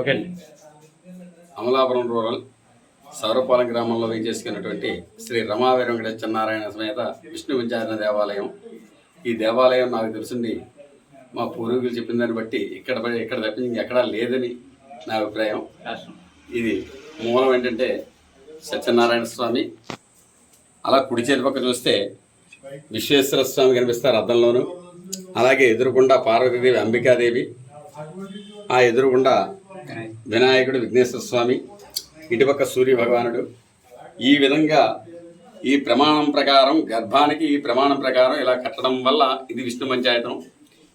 Okay అండి. Amalapuram rural సౌరపాలెం గ్రామంలో వేయించేసుకున్నటువంటి శ్రీ రమా వెంకటేశ్వర సమేత విష్ణు విచారణ దేవాలయం. ఈ దేవాలయం నాకు తెలిసింది మా పూర్వీకులు చెప్పిన దాన్ని బట్టి ఇక్కడ ఇక్కడ తప్పించి ఎక్కడా లేదని నా అభిప్రాయం. ఇది మూలం ఏంటంటే సత్యనారాయణ స్వామి. అలా కుడి చేతి పక్క చూస్తే విశ్వేశ్వర స్వామి కనిపిస్తారు అద్దంలోను. అలాగే ఎదురుకుండా పార్వతీదేవి అంబికాదేవి. ఆ ఎదురుగుండా వినాయకుడు విఘ్నేశ్వర స్వామి ఇటుపక్క సూర్య భగవానుడు ఈ విధంగా ఈ ప్రమాణం ప్రకారం గర్భానికి ఈ ప్రమాణం ప్రకారం ఇలా కట్టడం వల్ల ఇది విష్ణు పంచాయతం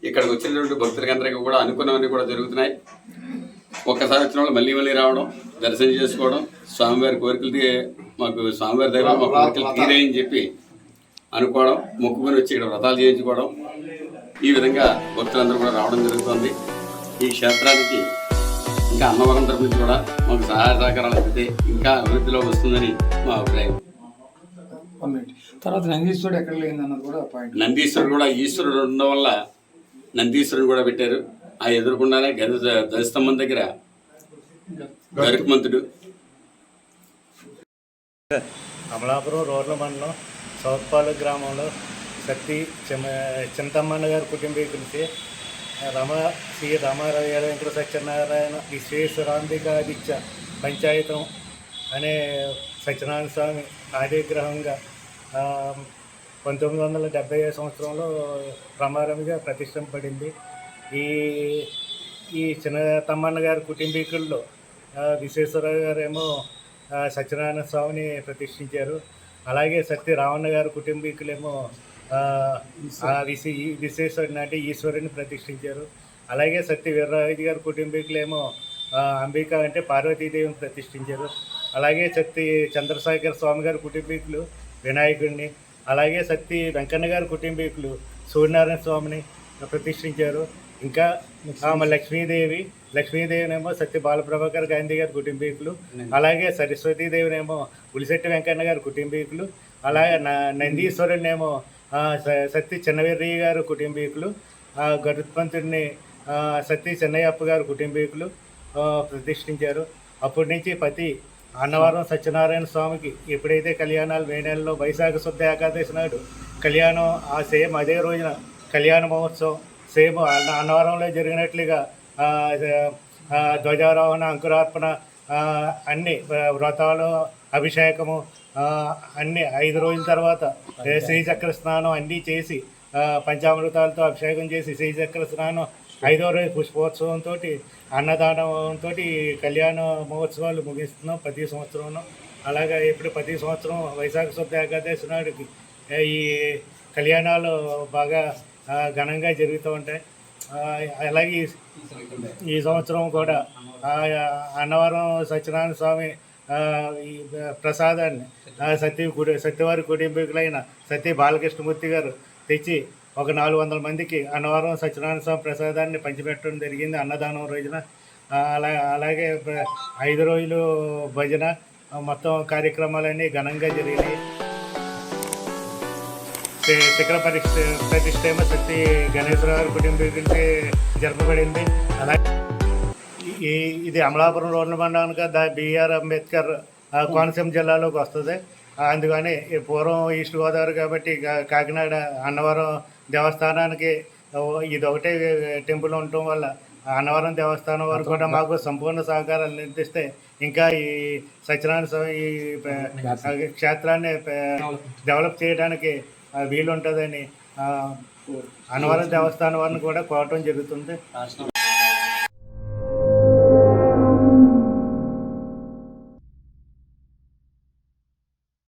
ఇక్కడికి వచ్చినటువంటి భక్తులకందరికీ కూడా అనుకున్నవన్నీ కూడా జరుగుతున్నాయి. ఒక్కసారి వచ్చిన వాళ్ళు మళ్ళీ మళ్ళీ రావడం దర్శనం చేసుకోవడం స్వామివారి కోరికలు మాకు స్వామివారి దగ్గర మా కోరికలు తీరేయని చెప్పి అనుకోవడం మొక్కుకొని వచ్చి ఇక్కడ వ్రతాలు చేయించుకోవడం ఈ విధంగా భక్తులందరూ కూడా రావడం జరుగుతుంది. ఈ క్షేత్రానికి ఇంకా అన్నవరం తరపు నుంచి కూడా మాకు సహాయ సహకారాలు అందితే ఇంకా అభివృద్ధిలో వస్తుందని మా అభిప్రాయం. తర్వాత నందీశ్వరుడు ఎక్కడ లేని అన్నది కూడా పాయింట్ నందీశ్వరుడు కూడా ఈశ్వరుడు ఉండడం వల్ల నందీశ్వరుని కూడా పెట్టారు. ఆ ఎదురుకుండానే గద ధ్వజస్తంభం దగ్గర గరుకుమంతుడు అమలాపురం రోడ్ల మండలం సౌత్పాలు గ్రామంలో శక్తి చిన్న చింతమ్మన్న గారి కుటుంబీకులకి రమ శ్రీ రామారావు వెంకట సత్యనారాయణ విశ్వేశ్వరాంబికాదిత్య పంచాయతం అనే సత్యనారాయణ స్వామి ఆదిగ్రహంగా పంతొమ్మిది వందల డెబ్బై సంవత్సరంలో రమారమిగా ప్రతిష్టంపడింది. ఈ ఈ చిన్న తమ్మన్న గారి కుటుంబీకుల్లో విశ్వేశ్వరరావు గారేమో సత్యనారాయణ స్వామిని ప్రతిష్ఠించారు. అలాగే సత్య రావణ గారి కుటుంబీకులేమో ఆ, విశ్వేశ్వరుని అంటే ఈశ్వరుని ప్రతిష్ఠించారు. అలాగే సత్య వీర్రాజు గారి కుటుంబీకులేమో అంబిక అంటే పార్వతీదేవిని ప్రతిష్ఠించారు. అలాగే సత్తి చంద్రశేఖర స్వామి గారి కుటుంబీకులు వినాయకుడిని అలాగే సత్తి వెంకన్న గారి కుటుంబీకులు సూర్యనారాయణ స్వామిని ప్రతిష్ఠించారు. ఇంకా ఆమె లక్ష్మీదేవి లక్ష్మీదేవినేమో సత్య బాలప్రభాకర్ గాంధీ గారి కుటుంబీకులు అలాగే సరస్వతీదేవినేమో ఉలిశెట్టి వెంకన్న గారి కుటుంబీకులు అలాగే న- సత్తి ఆ, గారు కుటుంబీకులు ఆ, గరుత్మంతుడిని చెన్నయ్యప్ప గారు కుటుంబీకులు ప్రతిష్ఠించారు. అప్పటి నుంచి ప్రతి అన్నవరం సత్యనారాయణ స్వామికి ఎప్పుడైతే కళ్యాణాలు మే నెలలో వైశాఖ శుద్ధ ఏకాదశి నాడు కళ్యాణం ఆ సేమ్ అదే రోజున కళ్యాణ మహోత్సవం సేమ్ అన్న అన్నవరంలో జరిగినట్లుగా ధ్వజారోహణ అంకురార్పణ అన్ని వ్రతాలు అభిషేకము అన్ని ఐదు రోజుల తర్వాత శ్రీచక్ర స్నానం అన్నీ చేసి పంచామృతాలతో అభిషేకం చేసి శ్రీచక్ర స్నానం ఐదో రోజు పుష్పోత్సవంతో అన్నదానంతో కళ్యాణ మహోత్సవాలు ముగిస్తున్నాం ప్రతి సంవత్సరం అలాగే ఇప్పుడు ప్రతి సంవత్సరం వైశాఖ శుద్ధ ఏకాదశి నాడుకి ఈ కళ్యాణాలు బాగా ఘనంగా జరుగుతూ ఉంటాయి. అలాగే ఈ- సంవత్సరం కూడా అన్నవరం సత్యనారాయణ స్వామి ఈ ప్రసాదాన్ని. సత్య గుడి సత్యవారి కుటుంబీకులైన సత్య బాలకృష్ణమూర్తి గారు తెచ్చి ఒక నాలుగు వందల మందికి అన్నవరం సత్యనారాయణ స్వామి ప్రసాదాన్ని పంచిపెట్టడం జరిగింది అన్నదానం రోజున. అలా అలాగే ఐదు రోజులు భజన మొత్తం కార్యక్రమాలన్నీ ఘనంగా జరిగినాయి. శిఖర పరీక్ష ప్రతిష్ట శక్తి సత్య గణేశ్వరరావు కుటుంబీకులకి జరపబడింది అలాగే ఈ ఇది అమలాపురం రోడ్ల మండలానికి దా బిఆర్ అంబేద్కర్ కోనసీమ జిల్లాలోకి వస్తుంది. అందుకని ఈ పూర్వం ఈస్ట్ గోదావరి కాబట్టి కాకినాడ అన్నవరం దేవస్థానానికి ఇది ఒకటే టెంపుల్ ఉండటం వల్ల అన్నవరం దేవస్థానం వారు కూడా మాకు సంపూర్ణ సహకారాలు నిర్దిస్తే ఇంకా ఈ సత్యనారాయణ స్వామి క్షేత్రాన్ని డెవలప్ చేయడానికి వీలుంటుందని అన్నవరం దేవస్థానం వారిని కూడా కోరటం జరుగుతుంది.